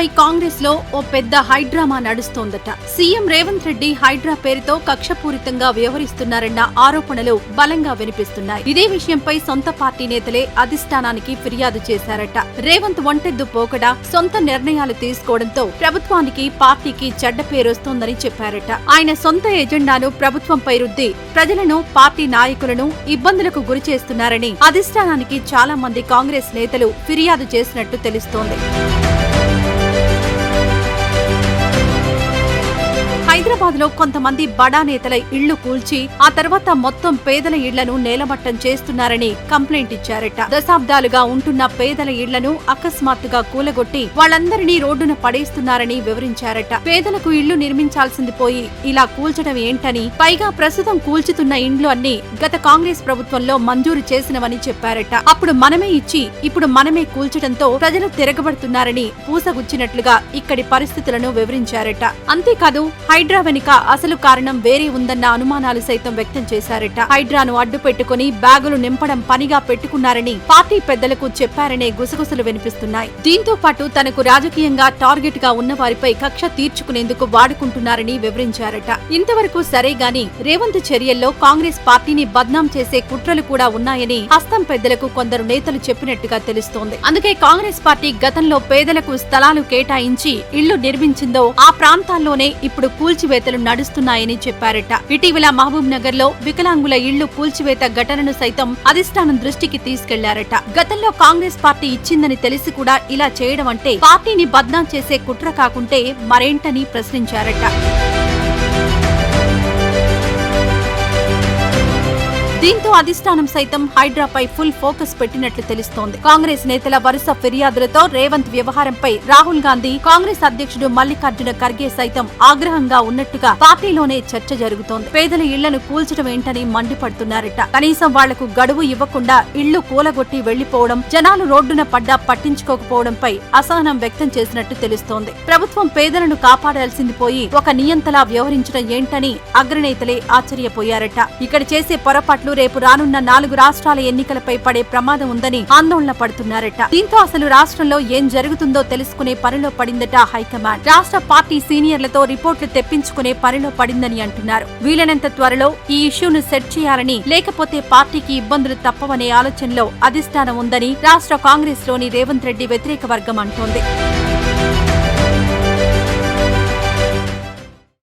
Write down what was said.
దీనిపై కాంగ్రెస్లో ఓ పెద్ద హైడ్రామా నడుస్తోందట. సీఎం రేవంత్ రెడ్డి హైడ్రా పేరుతో కక్షపూరితంగా వ్యవహరిస్తున్నారన్న ఆరోపణలు బలంగా వినిపిస్తున్నాయి. ఇదే విషయంపై సొంత పార్టీ నేతలే అధిష్టానానికి ఫిర్యాదు చేశారట. రేవంత్ ఒంటెద్దు పోకడా సొంత నిర్ణయాలు తీసుకోవడంతో ప్రభుత్వానికి పార్టీకి చెడ్డ పేరొస్తోందని చెప్పారట. ఆయన సొంత ఎజెండాను ప్రభుత్వంపై రుద్ది ప్రజలను పార్టీ నాయకులను ఇబ్బందులకు గురి చేస్తున్నారని అధిష్టానానికి చాలా మంది కాంగ్రెస్ నేతలు ఫిర్యాదు చేసినట్టు తెలుస్తోంది. high హైదరాబాద్లో కొంతమంది బడా నేతల ఇళ్ళు కూల్చి ఆ తర్వాత మొత్తం పేదల ఇళ్ళను నేలమట్టం చేస్తున్నారని కంప్లైంట్ ఇచ్చారట. దశాబ్దాలుగా ఉంటున్న పేదల ఇళ్ళను అకస్మాత్తుగా కూలగొట్టి వాళ్ళందరినీ రోడ్డున పడేస్తున్నారని వివరించారట. పేదలకు ఇళ్ళు నిర్మించాల్సింది పోయి ఇలా కూల్చడం ఏంటని పైగా ప్రస్తుతం కూల్చుతున్న ఇండ్లు అన్ని గత కాంగ్రెస్ ప్రభుత్వంలో మంజూరు చేసినవని చెప్పారట. అప్పుడు మనమే ఇచ్చి ఇప్పుడు మనమే కూల్చడంతో ప్రజలు తిరగబడుతున్నారని పూసగుచ్చినట్లుగా ఇక్కడి పరిస్థితులను వివరించారట. అంతేకాదు హైడ్రా వెనుక అసలు కారణం వేరే ఉందన్న అనుమానాలు సైతం వ్యక్తం చేశారట. హైడ్రాను అడ్డు పెట్టుకుని బ్యాగులు నింపడం పనిగా పెట్టుకున్నారని పార్టీ పెద్దలకు చెప్పారనే గుసగుసలు వినిపిస్తున్నాయి. దీంతో పాటు తనకు రాజకీయంగా టార్గెట్గా ఉన్న వారిపై కక్ష తీర్చుకునేందుకు వాడుకుంటున్నారని వివరించారట. ఇంతవరకు సరే గాని రేవంత్ చర్యల్లో కాంగ్రెస్ పార్టీని బద్నాం చేసే కుట్రలు కూడా ఉన్నాయని హస్తం పెద్దలకు కొందరు నేతలు చెప్పినట్టుగా తెలుస్తోంది. అందుకే కాంగ్రెస్ పార్టీ గతంలో పేదలకు స్థలాలు కేటాయించి ఇళ్ళు నిర్మించిందో ఆ ప్రాంతాల్లోనే ఇప్పుడు కూల్చి కూల్చివేతలు నడుస్తున్నాయని చెప్పారట. ఇటీవల మహబూబ్ నగర్లో వికలాంగుల ఇళ్ళు కూల్చివేత ఘటనను సైతం అధిష్టానం దృష్టికి తీసుకెళ్ళారట. గతంలో కాంగ్రెస్ పార్టీ ఇచ్చిందని తెలిసి కూడా ఇలా చేయడం అంటే పార్టీని బద్నాం చేసే కుట్ర కాకుంటే మరేంటని ప్రశ్నించారట. దీంతో అధిష్టానం సైతం హైడ్రాపై ఫుల్ ఫోకస్ పెట్టినట్లు తెలుస్తోంది. కాంగ్రెస్ నేతల వరుస ఫిర్యాదులతో రేవంత్ వ్యవహారంపై రాహుల్ గాంధీ కాంగ్రెస్ అధ్యక్షుడు మల్లికార్జున ఖర్గే సైతం ఆగ్రహంగా ఉన్నట్టుగా పార్టీలోనే చర్చ జరుగుతోంది. పేదల ఇళ్ళను కూల్చడం ఏంటని మండిపడుతున్నారట. కనీసం వాళ్ళకు గడువు ఇవ్వకుండా ఇళ్ళు కూలగొట్టి వెళ్ళిపోవడం జనాలు రోడ్డున పడ్డా పట్టించుకోకపోవడంపై అసహనం వ్యక్తం చేసినట్టు తెలుస్తోంది. ప్రభుత్వం పేదలను కాపాడాల్సింది పోయి ఒక నియంతలా వ్యవహరించడం ఏంటని అగ్రనేతలే ఆశ్చర్యపోయారట. ఇక్కడ చేసే పొరపాట్లు రేపు రానున్న నాలుగు రాష్ట్రాల ఎన్నికలపై పడే ప్రమాదం ఉందని ఆందోళన పడుతున్నారట. దీంతో అసలు రాష్ట్రంలో ఏం జరుగుతుందో తెలుసుకునే పనిలో పడిందట హైకమాండ్. రాష్ట్ర పార్టీ సీనియర్లతో రిపోర్టులు తెప్పించుకునే పనిలో పడిందని అంటున్నారు. వీలైనంత త్వరలో ఈ ఇష్యూను సెట్ చేయాలని లేకపోతే పార్టీకి ఇబ్బందులు తప్పవనే ఆలోచనలో అధిష్టానం ఉందని రాష్ట్ర కాంగ్రెస్లోని రేవంత్ రెడ్డి వ్యతిరేక వర్గం అంటోంది.